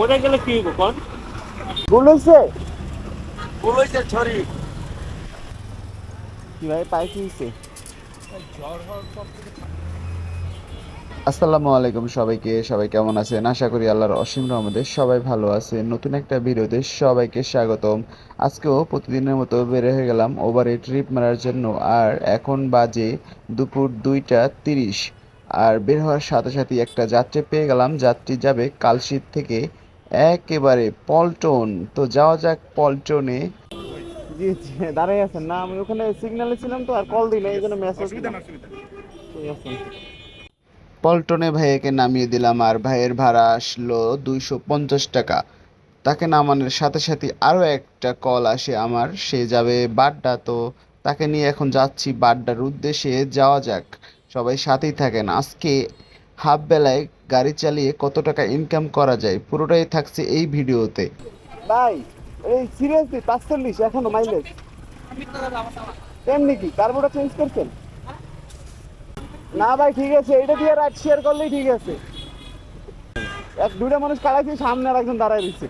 মরে গেলে কি হইব কোন? ভুল হয়েছে ছড়ি। কি ভাই পায়ে কি হয়েছে আসসালামু আলাইকুম সবাইকে সবাই কেমন আছেন? আশা করি আল্লাহর অসীম রহমতে সবাই ভালো আছে নতুন একটা ভিডিওতে সবাইকে স্বাগতম। আজকেও প্রতিদিনের মতো বের হয়ে গেলাম ওভারে ট্রিপ মারার জন্য। আর এখন বাজে দুপুর দুইটা তিরিশ। আর বের হওয়ার সাথে সাথে একটা যাত্রী পেয়ে গেলাম। যাত্রী যাবে কালশিট থেকে একেবারে পল্টন। তো যাওয়া যাক পল্টনে। জি জি দাঁড়াই আছেন। না আমি ওখানে সিগন্যালে ছিলাম তো আর কল দিই না এই জন্য মেসেজ পল্টনে ভাইয়াকে নামিয়ে দিলাম আর ভাইয়ের ভাড়া আসলো দুইশো পঞ্চাশ টাকা। তাকে নামানোর সাথে সাথে আরও একটা কল আসে আমার সে যাবে বাড্ডা তো তাকে নিয়ে এখন যাচ্ছি বাড্ডার উদ্দেশ্যে। যাওয়া যাক সবাই সাথেই থাকেন। আজকে হাফ বেলায় গাড়ি চালিয়ে কত টাকা ইনকাম করা যায়, পুরোটাই থাকছে এই ভিডিওতে। ভাই, এই সিরিয়াসলি পাঁচচল্লিশ, এখনও মাইলেজ এমনি কি কার্বোটা চেঞ্জ করছেন? না ভাই, ঠিক আছে, এটা দিয়ে রাইড শেয়ার করলেই ঠিক আছে। এক, দুইটা মানুষ কাড়াইছে সামনে আর একজন দাঁড়ায় দিচ্ছে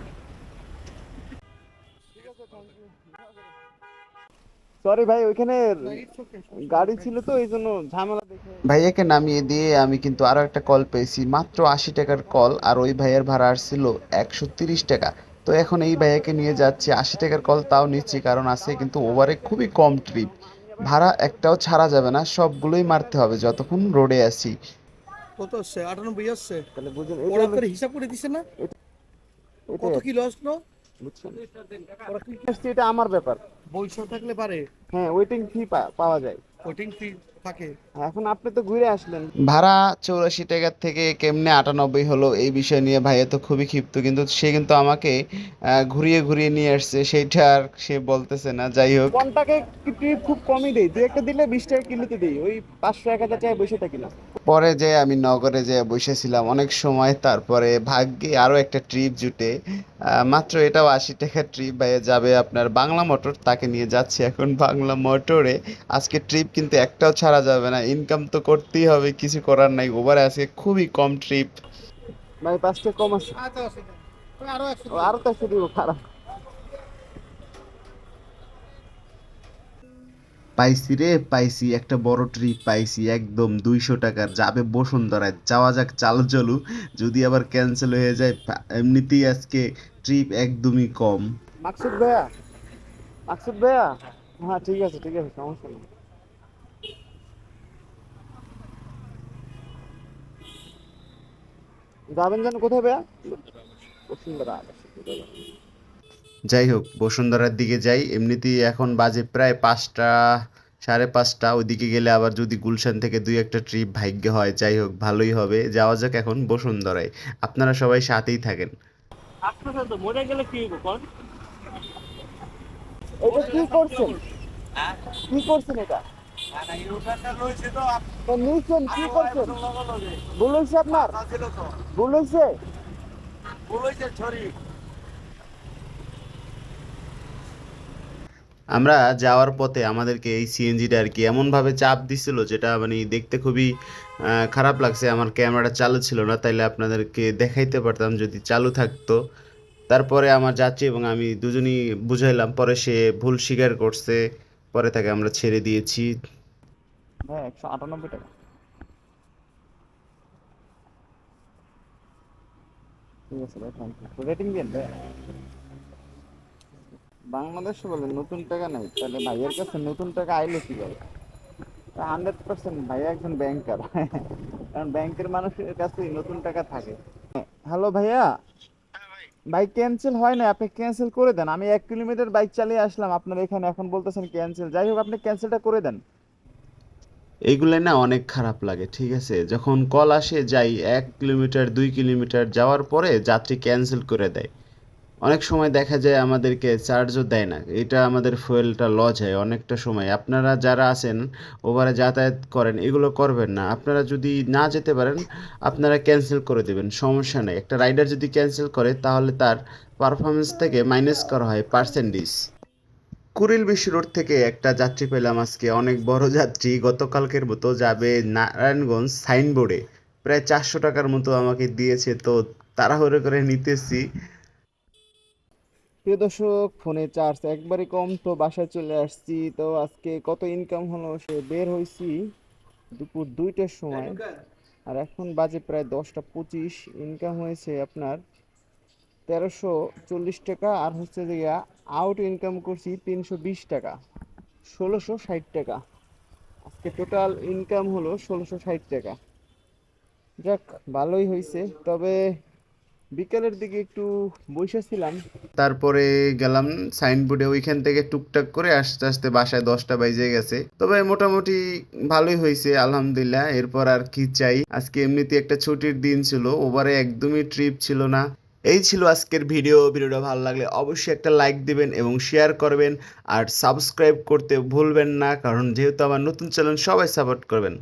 সরি ভাই ওইখানে গাড়ি ছিল তো এই জন্য ঝামেলা দেখে ভাইয়াকে নামিয়ে দিয়ে আমি কিন্তু আরও একটা কল পেয়েছি। মাত্র আশি টাকার কল আর ওই ভাইয়ের ভাড়া আসছিল একশো তিরিশ টাকা। তো এখন এই ভাইয়াকে নিয়ে যাচ্ছি। আশি টাকার কল তাও নিচ্ছি কারণ আছে কিন্তু ওভারে খুবই কম ট্রিপ ভাড়া একটাও ছাড়া যাবে না সবগুলোই মারতে হবে যতক্ষণ রোডে আছি। কত আসছে? আটানব্বই আসছে? তাহলে বুঝুন ওরা হিসাব করে দিছে না? কত কিলো আসলো বুঝছেন? ওরা কি এটা আমার ব্যাপার। বৈশাখ থাকলে পারে। হ্যাঁ ওয়েটিং ফি পাওয়া যায়। ওয়েটিং ফি থাকে। এখন আপনি তো ঘুরে আসলেন। ভাড়া চৌরাশি টাকার থেকে কেমনে আটানব্বই হলো এই বিষয় নিয়ে ভাইয়া তো খুবই ক্ষিপ্ত কিন্তু সে কিন্তু আমাকে ঘুরিয়ে ঘুরিয়ে নিয়ে আসছে সেইটা আর সে বলতেছে না যাই হোক। কোনটাকে খুব কমই দেই দু একটা দিলে বিশ টাকা কিলোতে দিই ওই পাঁচশো এক হাজার টাকা বসে থাকি না। পরে যে আমি নগরে যে বসেছিলাম অনেক সময় তারপরে ভাগ্যে আরও একটা ট্রিপ জুটে মাত্র এটাও আশি টাকার ট্রিপ ভাইয়া যাবে আপনার বাংলা মোটর তাকে নিয়ে যাচ্ছি এখন বাংলা মোটরে। আজকে ট্রিপ কিন্তু একটাও ছাড়া যাবে না। ইনকাম তো করতেই হবে কিছু করার নাই। ওভারে আজকে খুবই কম ট্রিপ ভাই পাঁচটা কম আছে। আরও একশো ও, আরও তো একশো দিব খারাপ। পাইছি রে পাইছি। একটা বড় ট্রিপ পাইছি একদম দুইশো টাকার যাবে বসুন্ধরায়। যাওয়া যাক চালু চলু। যদি আবার ক্যান্সেল হয়ে যায় এমনিতেই আজকে ট্রিপ একদমই কম। মাকসুদ ভাইয়া? মাকসুদ ভাইয়া? হ্যাঁ ঠিক আছে ঠিক আছে সমস্যা নেই। যাবেন যেন কোথায় ভাইয়া? বসুন্ধরা। যাই হোক বসুন্ধরার দিকে যাই। এমনিতেই এখন বাজে প্রায় পাঁচটা সাড়ে পাঁচটা। ওইদিকে গেলে আবার যদি গুলশান থেকে দুই একটা ট্রিপ ভাগ্য হয় যাই হোক ভালোই হবে। যাওয়া যাক এখন বসুন্ধরায়। আপনারা সবাই সাথেই থাকেন। মরে গেলে কি এটা কি করছেন? কি করছেন এটা? আমরা যাওয়ার পথে আমাদেরকে এই সিএনজিটা আর কি এমনভাবে চাপ দিছিল যেটা মানে দেখতে খুবই খারাপ লাগছে। আমার ক্যামেরাটা চালু ছিল না, তাইলে আপনাদেরকে দেখাইতে পারতাম যদি চালু থাকতো। তারপরে আমার যাত্রী এবং আমি দুজনই বুঝাইলাম, পরে সে ভুল স্বীকার করছে, পরে তাকে আমরা ছেড়ে দিয়েছি। হ্যাঁ একশো আটানব্বই টাকা। ঠিক আছে ভাই থ্যাংক ইউ রেটিং দিন। ভাই বাংলাদেশে বলে নতুন টাকা নাই তাহলে ভাইয়ের কাছে নতুন টাকা আইলো কি বলে হান্ড্রেড পার্সেন্ট ভাইয়া একজন ব্যাংকার কারণ ব্যাংকের মানুষের কাছে নতুন টাকা থাকে। হ্যালো ভাইয়া? ভাই। ক্যান্সেল হয় না আপনি ক্যান্সেল করে দেন। আমি এক কিলোমিটার বাইক চালিয়ে আসলাম আপনার এখানে এখন বলতেছেন ক্যান্সেল যাই হোক আপনি ক্যান্সেলটা করে দেন। এইগুলো না অনেক খারাপ লাগে, ঠিক আছে? যখন কল আসে, যাই এক কিলোমিটার, দুই কিলোমিটার যাওয়ার পরে যাত্রী ক্যান্সেল করে দেয়। অনেক সময় দেখা যায় আমাদেরকে চার্জও দেয় না। এটা আমাদের ফুয়েলটা লস হয় অনেকটা সময়। আপনারা যারা আছেন, ওভারে যাতায়াত করেন, এগুলো করবেন না। আপনারা যদি না যেতে পারেন, আপনারা ক্যান্সেল করে দেবেন, সমস্যা নেই। একটা রাইডার যদি ক্যান্সেল করে, তাহলে তার পারফরমেন্স থেকে মাইনাস করা হয় পার্সেন্টেজ কুড়িল বিশ্ব রোড থেকে একটা যাত্রী পেলাম আজকে। অনেক বড় যাত্রী। গতকালকের মতো যাবে নারায়ণগঞ্জ সাইনবোর্ডে। প্রায় চারশো টাকার মতো আমাকে দিয়েছে, তো তাড়াহুড়ো করে নিতেছি। প্রিয় দর্শক, ফোনে চার্জ একবারে কম, তো বাসায় চলে আসছি। তো আজকে কত ইনকাম হলো সে বের হয়েছি দুপুর দুইটার সময়। আর এখন বাজে প্রায় দশটা পঁচিশ। ইনকাম হয়েছে আপনার তেরোশো চল্লিশ টাকা। আর হচ্ছে যে আউট ইনকাম করছি তিনশো বিশ টাকা, ষোলোশো ষাট টাকা। আজকে টোটাল ইনকাম হলো ষোলোশো ষাট টাকা। যাক, ভালোই হয়েছে তবে বিকালের দিকে একটু বসেছিলাম তারপরে গেলাম সাইনবোর্ডে, ওইখান থেকে টুকটাক করে আস্তে আস্তে বাসায় দশটা বাজে গেছে। তবে মোটামুটি ভালোই হয়েছে আলহামদুলিল্লাহ। এরপর আর কি চাই? আজকে এমনিতে একটা ছুটির দিন ছিল, ওভারে একদমই ট্রিপ ছিল না। এই ছিল আজকের ভিডিও ভিডিওটা ভালো লাগলে অবশ্যই একটা লাইক দিবেন এবং শেয়ার করবেন। আর সাবস্ক্রাইব করতে ভুলবেন না, কারণ যেহেতু আমার নতুন চ্যানেল সবাই সাপোর্ট করবেন।